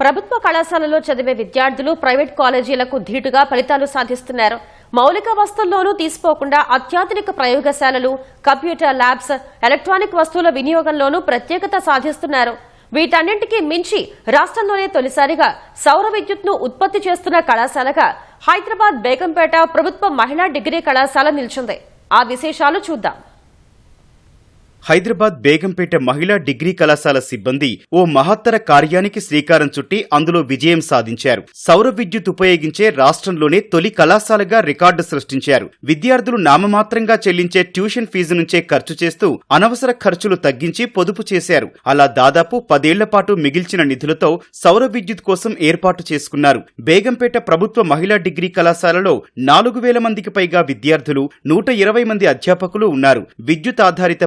ప్రభుత్వ కళాశాలలో చదివే విద్యార్థులు ప్రైవేట్ కాలేజీలకు ధీటుగా ఫలితాలు సాధిస్తున్నారు. మౌలిక వస్తువుల్లోనూ తీసుకోకుండా అత్యాధునిక ప్రయోగశాలలు కంప్యూటర్ ల్యాబ్స్ ఎలక్ట్రానిక్ వస్తువుల వినియోగంలోనూ ప్రత్యేకత సాధిస్తున్నారు. వీటన్నింటికీ మించి రాష్ట్రంలోనే తొలిసారిగా సౌర విద్యుత్ను ఉత్పత్తి చేస్తున్న కళాశాలగా హైదరాబాద్ బేగంపేట ప్రభుత్వ మహిళా డిగ్రీ కళాశాల నిలిచింది. ఆ విశేషాలు చూద్దాం. హైదరాబాద్ బేగంపేట మహిళా డిగ్రీ కళాశాల సిబ్బంది ఓ మహత్తర కార్యానికి శ్రీకారం చుట్టి అందులో విజయం సాధించారు. సౌర విద్యుత్ ఉపయోగించే రాష్ట్రంలోనే తొలి కళాశాలగా రికార్డు సృష్టించారు. విద్యార్థులు నామమాత్రంగా చెల్లించే ట్యూషన్ ఫీజు నుంచే ఖర్చు చేస్తూ అనవసర ఖర్చులు తగ్గించి పొదుపు చేశారు. అలా దాదాపు పదేళ్ళ పాటు మిగిల్చిన నిధులతో సౌర విద్యుత్ కోసం ఏర్పాటు చేసుకున్నారు. బేగంపేట ప్రభుత్వ మహిళా డిగ్రీ కళాశాలలో నాలుగు వేల మందికి పైగా విద్యార్థులు నూట ఇరవై మంది అధ్యాపకులు ఉన్నారు. విద్యుత్ ఆధారిత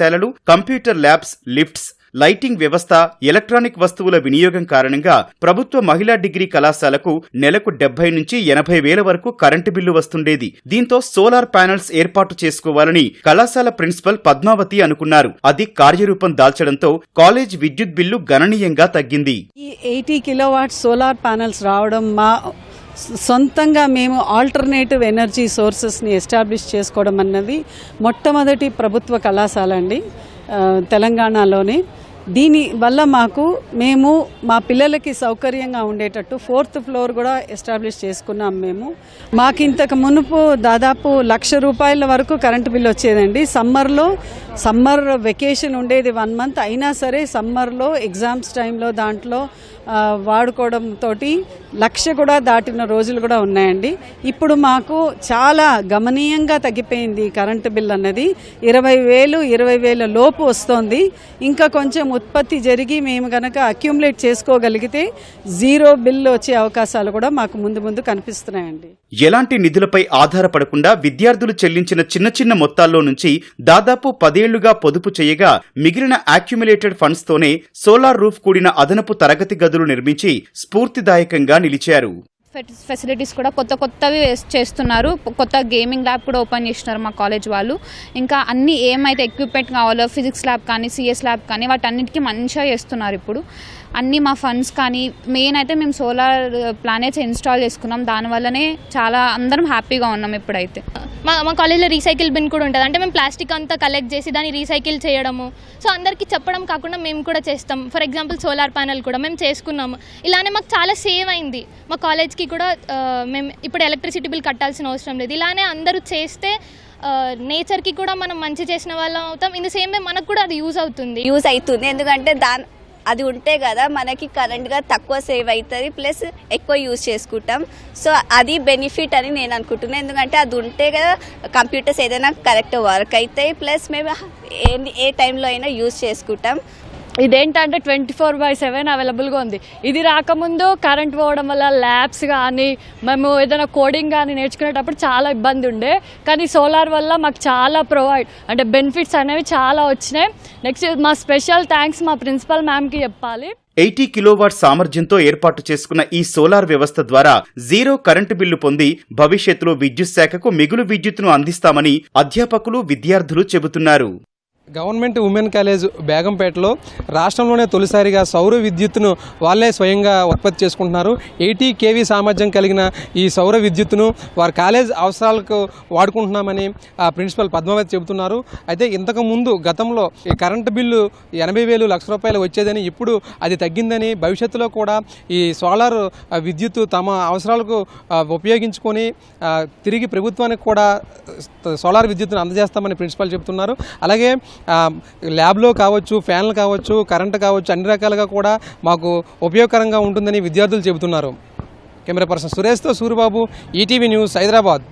పాఠశాలలు కంప్యూటర్ ల్యాబ్స్ లిఫ్ట్స్ లైటింగ్ వ్యవస్థ ఎలక్ట్రానిక్ వస్తువుల వినియోగం కారణంగా ప్రభుత్వ మహిళా డిగ్రీ కళాశాలకు నెలకు డెబ్బై నుంచి ఎనభై వేల వరకు కరెంటు బిల్లు వస్తుండేది. దీంతో సోలార్ ప్యానెల్స్ ఏర్పాటు చేసుకోవాలని కళాశాల ప్రిన్సిపల్ పద్మావతి అనుకున్నారు. అది కార్యరూపం దాల్చడంతో కాలేజ్ విద్యుత్ బిల్లు గణనీయంగా తగ్గింది. ఈ ఎయిటీ కిలోవాట్ సోలార్ ప్యానెల్స్ రావడం మా సొంతంగా మేము ఆల్టర్నేటివ్ ఎనర్జీ సోర్సెస్ని ఎస్టాబ్లిష్ చేసుకోవడం అన్నది మొట్టమొదటి ప్రభుత్వ కళాశాల అండి తెలంగాణలోనే. దీని వల్ల మాకు మేము మా పిల్లలకి సౌకర్యంగా ఉండేటట్టు ఫోర్త్ ఫ్లోర్ కూడా ఎస్టాబ్లిష్ చేసుకున్నాం మేము. మాకు ఇంతకు మునుపు దాదాపు లక్ష రూపాయల వరకు కరెంటు బిల్ వచ్చేదండి. సమ్మర్లో సమ్మర్ వెకేషన్ ఉండేది వన్ మంత్. అయినా సరే సమ్మర్లో ఎగ్జామ్స్ టైంలో దాంట్లో వాడుకోవడంతో లక్ష కూడా దాటిన రోజులు కూడా ఉన్నాయండి. ఇప్పుడు మాకు చాలా గమనీయంగా తగ్గిపోయింది కరెంటు బిల్ అన్నది. ఇరవై వేలు ఇరవై వేల లోపు వస్తోంది. ఇంకా కొంచెం ఉత్పత్తి జరిగి మేము కనుక అక్యుములేట్ చేసుకోగలిగితే జీరో బిల్లు వచ్చే అవకాశాలు కూడా మాకు ముందు ముందు కనిపిస్తున్నాయండి. ఎలాంటి నిధులపై ఆధారపడకుండా విద్యార్థులు చెల్లించిన చిన్న చిన్న మొత్తాల్లో నుంచి దాదాపు పదేళ్ళుగా పొదుపు చేయగా మిగిలిన అక్యుములేటెడ్ ఫండ్స్తోనే సోలార్ రూఫ్ కూడిన అదనపు తరగతి గదులు నిర్మించి స్ఫూర్తిదాయకంగా నిలిచారు. ఫెసిలిటీస్ కూడా కొత్త కొత్తవి చేస్తున్నారు. కొత్త గేమింగ్ ల్యాబ్ కూడా ఓపెన్ చేస్తున్నారు మా కాలేజ్ వాళ్ళు. ఇంకా అన్ని ఏమైతే ఎక్విప్మెంట్ కావాలో ఫిజిక్స్ ల్యాబ్ కానీ సిఎస్ ల్యాబ్ కానీ వాటన్నిటికీ మంచిగా చేస్తున్నారు ఇప్పుడు. అన్ని మా ఫండ్స్ కానీ మెయిన్ అయితే మేము సోలార్ ప్లానెట్స్ ఇన్స్టాల్ చేసుకున్నాం. దానివల్లనే చాలా అందరం హ్యాపీగా ఉన్నాం ఇప్పుడైతే. మా మా కాలేజ్లో రీసైకిల్ బిన్ కూడా ఉంటుంది. అంటే మేము ప్లాస్టిక్ అంతా కలెక్ట్ చేసి దాన్ని రీసైకిల్ చేయడము. సో అందరికీ చెప్పడం కాకుండా మేము కూడా చేస్తాం. ఫర్ ఎగ్జాంపుల్ సోలార్ ప్యానెల్ కూడా మేము చేసుకున్నాము. ఇలానే మాకు చాలా సేవ్ అయింది. మా కాలేజ్కి కూడా మేము ఇప్పుడు ఎలక్ట్రిసిటీ బిల్ కట్టాల్సిన అవసరం లేదు. ఇలానే అందరూ చేస్తే నేచర్కి కూడా మనం మంచి చేసిన వాళ్ళం అవుతాం. ఇన్ ద సేమ్ వే మనకు కూడా అది యూజ్ అవుతుంది. యూజ్ అవుతుంది. ఎందుకంటే దాని అది ఉంటే కదా మనకి కరెంట్గా తక్కువ సేవ్ అవుతుంది ప్లస్ ఎక్కువ యూజ్ చేసుకుంటాం. సో అది బెనిఫిట్ అని నేను అనుకుంటున్నాను ఎందుకంటే అది ఉంటే కదా కంప్యూటర్స్ ఏదైనా కరెక్ట్ వర్క్ అవుతాయి ప్లస్ మేము ఏ ఏ టైంలో అయినా యూజ్ చేసుకుంటాం. ఇదేంటంటే ట్వంటీ ఫోర్ బై సెవెన్ అవైలబుల్గా ఉంది. ఇది రాకముందు కరెంట్ పోవడం వల్ల ల్యాబ్స్ కానీ మేము ఏదైనా కోడింగ్ కానీ నేర్చుకునేటప్పుడు చాలా ఇబ్బంది ఉండే. కానీ సోలార్ వల్ల మాకు చాలా ప్రొవైడ్ అంటే బెనిఫిట్స్ అనేవి చాలా వచ్చినాయి. నెక్స్ట్ మా స్పెషల్ థ్యాంక్స్ మా ప్రిన్సిపల్ మ్యామ్కి చెప్పాలి. ఎయిటీ కిలోవాట్ సామర్థ్యంతో ఏర్పాటు చేసుకున్న ఈ సోలార్ వ్యవస్థ ద్వారా జీరో కరెంటు బిల్లు పొంది భవిష్యత్తులో విద్యుత్ శాఖకు మిగులు విద్యుత్తును అందిస్తామని అధ్యాపకులు విద్యార్థులు చెబుతున్నారు. గవర్నమెంట్ ఉమెన్ కాలేజ్ బేగంపేటలో రాష్ట్రంలోనే తొలిసారిగా సౌర విద్యుత్తును వాళ్ళే స్వయంగా ఉత్పత్తి చేసుకుంటున్నారు. ఎయిటీ కేవీ సామర్థ్యం కలిగిన ఈ సౌర విద్యుత్తును వారి కాలేజ్ అవసరాలకు వాడుకుంటున్నామని ఆ ప్రిన్సిపల్ పద్మావతి చెబుతున్నారు. అయితే ఇంతకు ముందు గతంలో ఈ కరెంటు బిల్లు ఎనభై వేలు లక్ష రూపాయలు వచ్చేదని ఇప్పుడు అది తగ్గిందని భవిష్యత్తులో కూడా ఈ సోలార్ విద్యుత్ తమ అవసరాలకు ఉపయోగించుకొని తిరిగి ప్రభుత్వానికి కూడా సోలార్ విద్యుత్తును అందజేస్తామని ప్రిన్సిపల్ చెబుతున్నారు. అలాగే ల్యాబ్లో కావచ్చు ఫ్యాన్లు కావచ్చు కరెంటు కావచ్చు అన్ని రకాలుగా కూడా మాకు ఉపయోగకరంగా ఉంటుందని విద్యార్థులు చెబుతున్నారు. కెమెరా పర్సన్ సురేష్తో సూరిబాబు ఈటీవీ న్యూస్ హైదరాబాద్.